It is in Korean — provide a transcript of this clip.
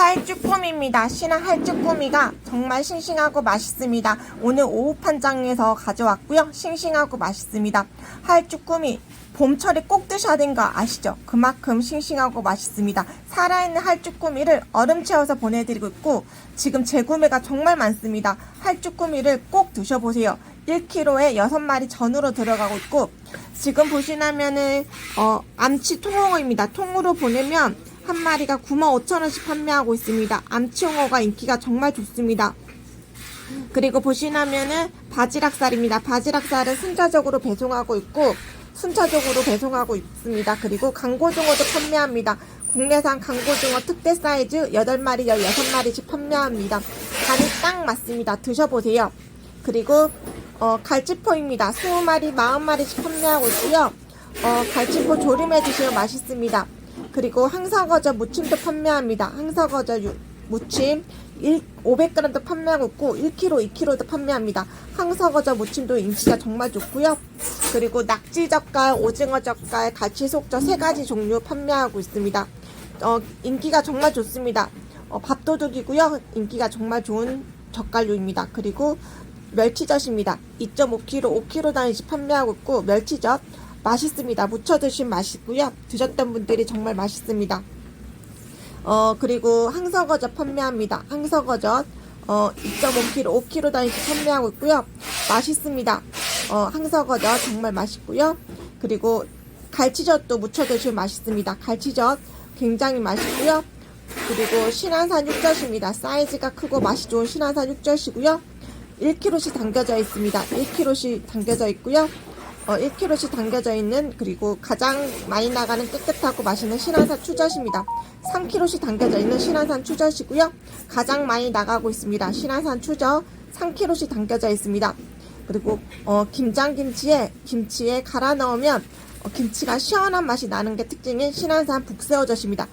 할쭈꾸미입니다. 신한 할쭈꾸미가 정말 싱싱하고 맛있습니다. 오늘 오후 판장에서 가져왔고요. 싱싱하고 맛있습니다. 할쭈꾸미 봄철에 꼭 드셔야 되는 거 아시죠? 그만큼 싱싱하고 맛있습니다. 살아있는 할쭈꾸미를 얼음 채워서 보내드리고 있고 지금 재구매가 정말 많습니다. 할쭈꾸미를 꼭 드셔보세요. 1kg에 6마리 전으로 들어가고 있고 지금 보시면은 어, 암치 통홍어입니다. 통으로 보내면 한 마리가 95,000원씩 판매하고 있습니다. 암치홍어가 인기가 정말 좋습니다. 그리고 보시면은 바지락살입니다. 바지락살은 순차적으로 배송하고 있고 순차적으로 배송하고 있습니다. 그리고 강고등어도 판매합니다. 국내산 강고등어 특대 사이즈 8마리, 16마리씩 판매합니다. 간이 딱 맞습니다. 드셔보세요. 그리고 어, 갈치포입니다. 20마리, 40마리씩 판매하고 있고요. 어, 갈치포 조림해 드시면 맛있습니다. 그리고 항사거저 무침도 판매합니다. 유- 무침 1, 500g도 판매하고 있고 1kg, 2kg도 판매합니다. 항사거저 무침도 인기가 정말 좋고요. 그리고 낙지젓갈, 오징어젓갈, 갈치속젓 세 가지 종류 판매하고 있습니다. 어, 인기가 정말 좋습니다. 어, 밥도둑이고요. 인기가 정말 좋은 젓갈류입니다. 그리고 멸치젓입니다. 2.5kg, 5kg 단위씩 판매하고 있고 멸치젓 맛있습니다. 무쳐 드시면 맛있고요. 드셨던 분들이 정말 맛있습니다. 어 그리고 항서거젓 판매합니다. 항서거젓 어 2.5kg, 5kg 단위씩 판매하고 있고요. 맛있습니다. 어 항서거젓 정말 맛있고요. 그리고 갈치젓도 무쳐 드시면 맛있습니다. 갈치젓 굉장히 맛있고요. 그리고 신안산 육젓입니다. 사이즈가 크고 맛이 좋은 신안산 육젓이고요. 1kg씩 담겨져 있습니다. 1kg씩 담겨져 있고요. 어, 1kg씩 담겨져 있는 그리고 가장 많이 나가는 깨끗하고 맛있는 신안산 추젓입니다. 3kg씩 담겨져 있는 신안산 추젓이고요. 가장 많이 나가고 있습니다. 신안산 추젓 3kg씩 담겨져 있습니다. 그리고 어, 김장김치에 김치에 갈아 넣으면 어, 김치가 시원한 맛이 나는 게 특징인 신안산 북새우젓입니다.